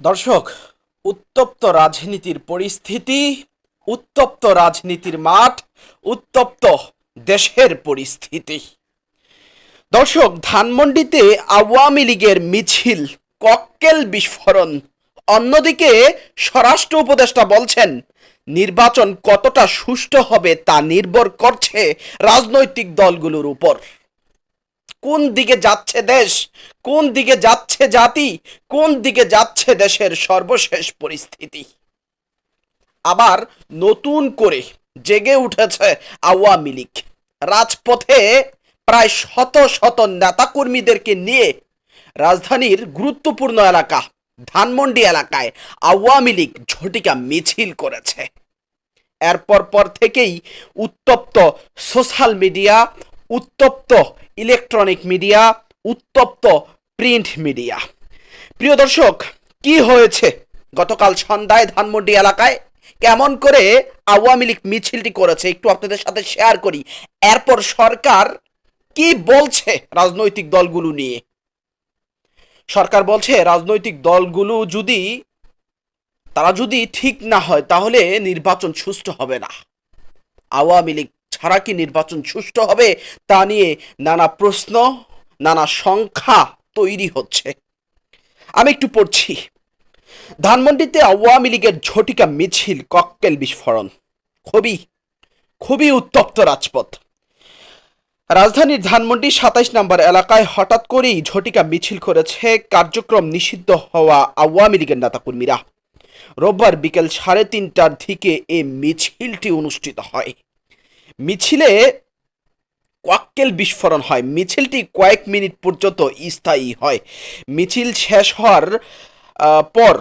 দর্শক, উত্তপ্ত রাজনীতির পরিস্থিতি, উত্তপ্ত রাজনীতির মাঠ, উত্তপ্ত দেশের পরিস্থিতি। দর্শক, ধানমন্ডিতে আওয়ামী লীগের মিছিল কক্কেল বিস্ফোরণ। অন্যদিকে, স্বরাষ্ট্র উপদেষ্টা বলছেন, নির্বাচন কতটা সুষ্ঠু হবে তা নির্ভর করছে রাজনৈতিক দলগুলোর উপর। কোন দিকে যাচ্ছে দেশ? কোন দিকে যাচ্ছে জাতি? কোন দিকে যাচ্ছে দেশের সর্বশেষ পরিস্থিতি? আবার নতুন করে জেগে উঠেছে আওয়ামী লীগ। রাজপথে প্রায় শত শত নেতাকর্মীদেরকে নিয়ে রাজধানীর গুরুত্বপূর্ণ এলাকা, ধানমন্ডি এলাকায় আওয়ামী লীগ ঝটিকা মিছিল করেছে। এরপর পর থেকেই উত্তপ্ত সোশ্যাল মিডিয়া উত্তপ্ত ইলেকট্রনিক মিডিয়া, উত্তপ্ত প্রিন্ট মিডিয়া। প্রিয় দর্শক, কি হয়েছে গতকাল সন্ধ্যায় ধানমন্ডি এলাকায়? কেমন করে আওয়ামী লীগ মিছিলটি করেছে? একটু আপনাদের সাথে শেয়ার করি। এরপর সরকার কি বলছে রাজনৈতিক দলগুলো নিয়ে? সরকার বলছে, রাজনৈতিক দলগুলো যদি, তারা যদি ঠিক না হয়, তাহলে নির্বাচন সুষ্ঠু হবে না। আওয়ামী লীগ ছাড়া কি নির্বাচন সুষ্ঠু হবে তা নিয়ে নানা প্রশ্ন, নানা সংখ্যা তৈরি হচ্ছে। আমি একটু পড়ছি। ধানমন্ডিতে আওয়ামী লীগের ঝটিকা মিছিল, ককটেল বিস্ফোরণ। খুবই খুবই উত্তপ্ত রাজপথ। রাজধানীর ধানমন্ডি সাতাইশ নম্বর এলাকায় হঠাৎ করেই ঝটিকা মিছিল করেছে কার্যক্রম নিষিদ্ধ হওয়া আওয়ামী লীগের নেতাকর্মীরা। রোববার বিকেল সাড়ে তিনটার দিকে এই মিছিলটি অনুষ্ঠিত হয়। মিছিলে ককটেল বিস্ফোরণ হয়। মিছিলটি কয়েক মিনিট পর্যন্ত স্থায়ী হয়। মিছিল শেষ হওয়ার পর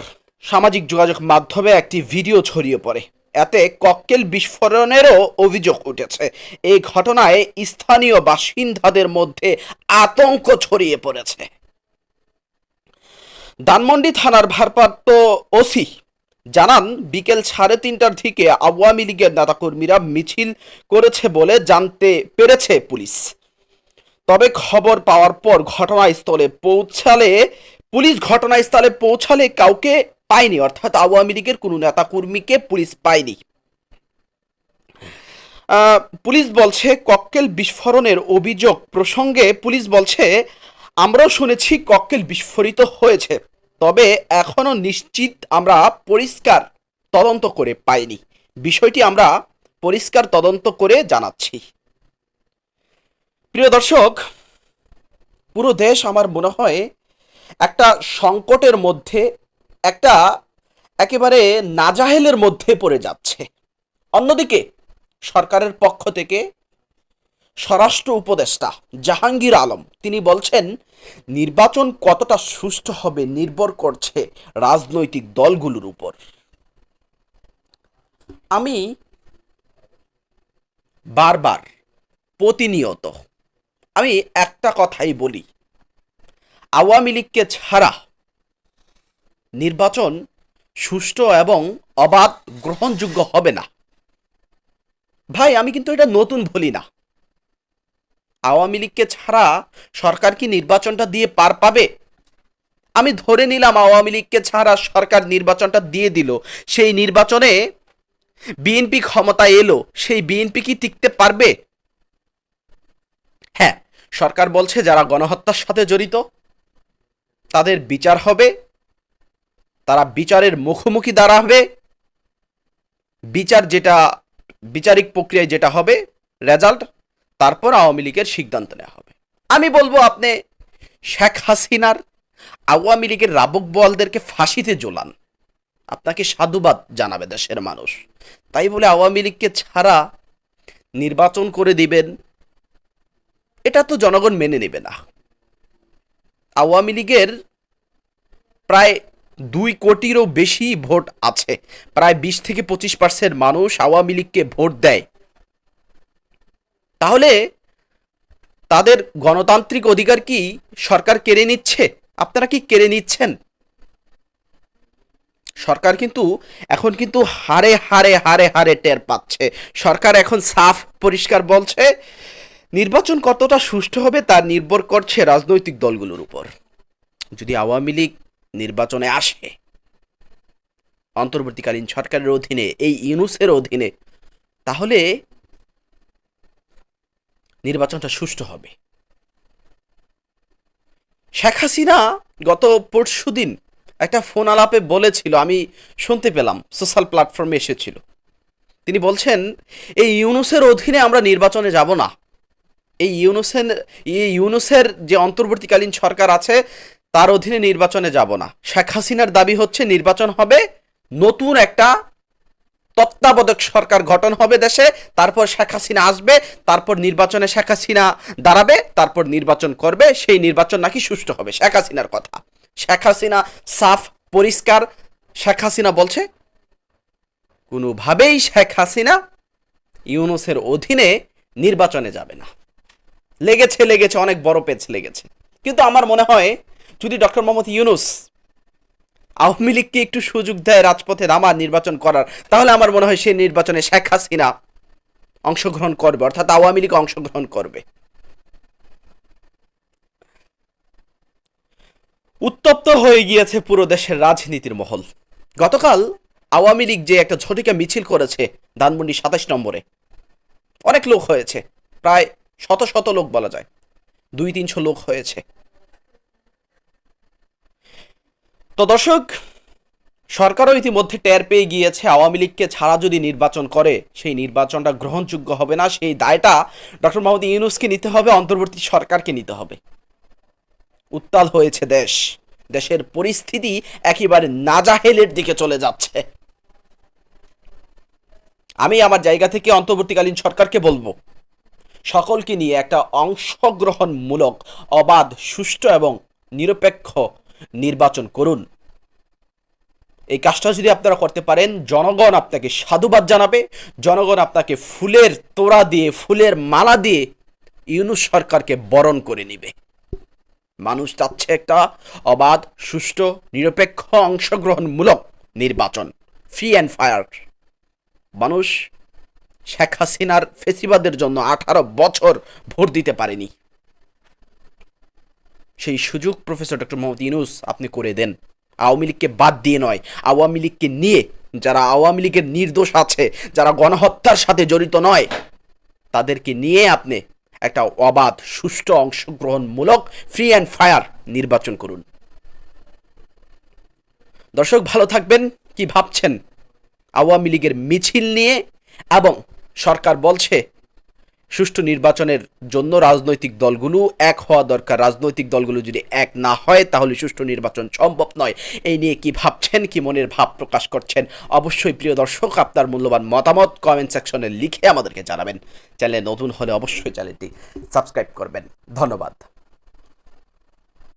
সামাজিক যোগাযোগ মাধ্যমে একটি ভিডিও ছড়িয়ে পড়ে। এতে ককটেল বিস্ফোরণেরও অভিযোগ উঠেছে। এই ঘটনায় স্থানীয় বাসিন্দাদের মধ্যে আতঙ্ক ছড়িয়ে পড়েছে। ধানমন্ডি থানার ভারপ্রাপ্ত ওসি জানান, বিকেল সাড়ে তিনটার দিকে আওয়ামী লীগের নেতাকর্মীরা মিছিল করেছে বলে জানতে পেরেছে পুলিশ। তবে খবর পাওয়ার পর ঘটনাস্থলে পৌঁছালে, পুলিশ ঘটনাস্থলে পৌঁছালে কাউকে পায়নি, অর্থাৎ আওয়ামী লীগের কোনো নেতাকর্মীকে পুলিশ পায়নি। পুলিশ বলছে, ককটেল বিস্ফোরণের অভিযোগ প্রসঙ্গে পুলিশ বলছে, আমরাও শুনেছি ককটেল বিস্ফোরিত হয়েছে। তবে এখনও নিশ্চিত আমরা পরিষ্কার তদন্ত করে পাইনি। বিষয়টি আমরা পরিষ্কার তদন্ত করে জানাচ্ছি। প্রিয় দর্শক, পুরো দেশ আমার মনে হয় একটা সংকটের মধ্যে, একটা একেবারে নাজাহেলের মধ্যে পড়ে যাচ্ছে। অন্যদিকে সরকারের পক্ষ থেকে স্বরাষ্ট্র উপদেষ্টা জাহাঙ্গীর আলম। তিনি বলছেন, নির্বাচন কতটা সুষ্ঠু হবে নির্ভর করছে রাজনৈতিক দলগুলোর উপর। আমি বারবার প্রতিনিয়ত আমি একটা কথাই বলি, আওয়ামী লীগকে ছাড়া নির্বাচন সুষ্ঠু এবং অবাধ গ্রহণযোগ্য হবে না। ভাই, আমি কিন্তু এটা নতুন বলি না। আওয়ামী লীগকে ছাড়া সরকার কি নির্বাচনটা দিয়ে পার পাবে? আমি ধরে নিলাম আওয়ামী লীগকে ছাড়া সরকার নির্বাচনটা দিয়ে দিল। সেই নির্বাচনে বিএনপি ক্ষমতায় এলো, সেই বিএনপি কি টিকতে পারবে? হ্যাঁ সরকার বলছে যারা গণহত্যার সাথে জড়িত, তাদের বিচার হবে, তারা বিচারের মুখোমুখি দাঁড়াবে, বিচার যেটা বিচারিক প্রক্রিয়ায় যেটা হবে রেজাল্ট তারপর আওয়ামী লীগের সিদ্ধান্ত নেওয়া হবে। আমি বলব, আপনি শেখ হাসিনার আওয়ামী লীগের রাবক বলদেরকে ফাঁসিতে জোলান আপনাকে সাধুবাদ জানাবে দেশের মানুষ। তাই বলে আওয়ামী লীগকে ছাড়া নির্বাচন করে দিবেন, এটা তো জনগণ মেনে নেবে না। আওয়ামী লীগের প্রায় দুই কোটিরও বেশি ভোট আছে। প্রায় বিশ থেকে পঁচিশ পার্সেন্ট মানুষ আওয়ামী লীগকে ভোট দেয়। তাহলে তাদের গণতান্ত্রিক অধিকার কি সরকার কেড়ে নিচ্ছে? আপনারা কি কেড়ে নিচ্ছেন? সরকার কিন্তু, এখন কিন্তু হারে হারে হারে হারে টের পাচ্ছে। সরকার এখন সাফ, পরিষ্কার বলছে, নির্বাচন কতটা সুষ্ঠু হবে তা নির্ভর করছে রাজনৈতিক দলগুলোর উপর। যদি আওয়ামী লীগ নির্বাচনে আসে, অন্তর্বর্তীকালীন সরকারের অধীনে, এই ইউনুসের অধীনে, তাহলে নির্বাচনটা সুষ্ঠু হবে। শেখ হাসিনা গত পরশু দিন একটা ফোন আলাপে বলেছিল, আমি শুনতে পেলাম, সোশ্যাল প্ল্যাটফর্মে এসেছিল। তিনি বলছেন, এই ইউনুসের অধীনে আমরা নির্বাচনে যাব না। এই ইউনুসের এই ইউনুসের যে অন্তর্বর্তীকালীন সরকার আছে, তার অধীনে নির্বাচনে যাব না। শেখ হাসিনার দাবি হচ্ছে, নির্বাচন হবে নতুন একটা তত্ত্বাবধায়ক সরকার গঠন হবে দেশে, তারপর শেখ হাসিনা আসবে, তারপর নির্বাচনে শেখ হাসিনা দাঁড়াবে, তারপর নির্বাচন করবে, সেই নির্বাচন নাকি সুষ্ঠু হবে। শেখ হাসিনার কথা। শেখ হাসিনা সাফ, পরিষ্কার, শেখ হাসিনা বলছে, কোনোভাবেই শেখ হাসিনা ইউনুসের অধীনে নির্বাচনে যাবে না। লেগেছে লেগেছে, অনেক বড় পেজ লেগেছে। কিন্তু আমার মনে হয়, যদি ডক্টর মোহাম্মদ ইউনুস আওয়ামী লীগকে একটু সুযোগ দেয় রাজপথে নামার নির্বাচন করার। তাহলে আমার মনে হয় সেই নির্বাচনে শেখ হাসিনা অংশগ্রহণ করবে, অর্থাৎ আওয়ামী লীগ অংশগ্রহণ করবে। উত্তপ্ত হয়ে গিয়েছে পুরো দেশের রাজনীতির মহল। গতকাল আওয়ামী লীগ যে একটা ঝটিকা মিছিল করেছে ধানমন্ডি সাতাশ নম্বরে, অনেক লোক হয়েছে, প্রায় শত শত লোক বলা যায়। দুই তিনশো লোক হয়েছে। তো দর্শক, সরকারও ইতিমধ্যে টের পেয়ে গিয়েছে, আওয়ামী লীগকে ছাড়া যদি নির্বাচন করে, সেই নির্বাচনটা গ্রহণযোগ্য হবে না, সেই দায়টা ডক্টর মোহাম্মদ ইউনুসকে নিতে হবে, অন্তর্বর্তী সরকারকে নিতে হবে। উত্তাল হয়েছে দেশ। দেশের পরিস্থিতি একেবারে নাজাহেলের দিকে চলে যাচ্ছে। আমি আমার জায়গা থেকে অন্তর্বর্তীকালীন সরকারকে বলব, সকলকে নিয়ে একটা অংশগ্রহণমূলক, অবাধ, সুষ্ঠু এবং নিরপেক্ষ নির্বাচন করুন। এই কাজটা যদি আপনারা করতে পারেন, জনগণ আপনাকে সাধুবাদ জানাবে, জনগণ আপনাকে ফুলের তোড়া দিয়ে, ফুলের মালা দিয়ে ইউনুস সরকারকে বরণ করে নিবে। মানুষ চাচ্ছে একটা অবাধ, সুষ্ঠু, নিরপেক্ষ, অংশগ্রহণমূলক নির্বাচন। ফ্রি অ্যান্ড ফায়ার মানুষ শেখ হাসিনার ফেসিবাদের জন্য আঠারো বছর ভোট দিতে পারেনি। সেই সুযোগ প্রফেসর ডক্টর মোহাম্মদ ইউনুস আপনি করে দেন। আওয়ামী লীগকে বাদ দিয়ে নয়, আওয়ামী লীগকে নিয়ে যারা আওয়ামী লীগের নির্দোষ আছে, যারা গণহত্যার সাথে জড়িত নয়, তাদেরকে নিয়ে আপনি একটা অবাধ, সুষ্ঠু অংশগ্রহণমূলক ফ্রি অ্যান্ড ফায়ার নির্বাচন করুন। দর্শক, ভালো থাকবেন, কি ভাবছেন? আওয়ামী লীগের মিছিল নিয়ে এবং সরকার বলছে সুষ্ঠু নির্বাচনের জন্য রাজনৈতিক দলগুলো এক হওয়া দরকার। রাজনৈতিক দলগুলো যদি এক না হয়, তাহলে সুষ্ঠু নির্বাচন সম্ভব নয়। এই নিয়ে কি ভাবছেন, কি মনের ভাব প্রকাশ করছেন? অবশ্যই প্রিয় দর্শক, আপনার মূল্যবান মতামত কমেন্ট সেকশনে লিখে আমাদেরকে জানাবেন। চ্যানেলে নতুন হলে অবশ্যই চ্যানেলটি সাবস্ক্রাইব করবেন। ধন্যবাদ।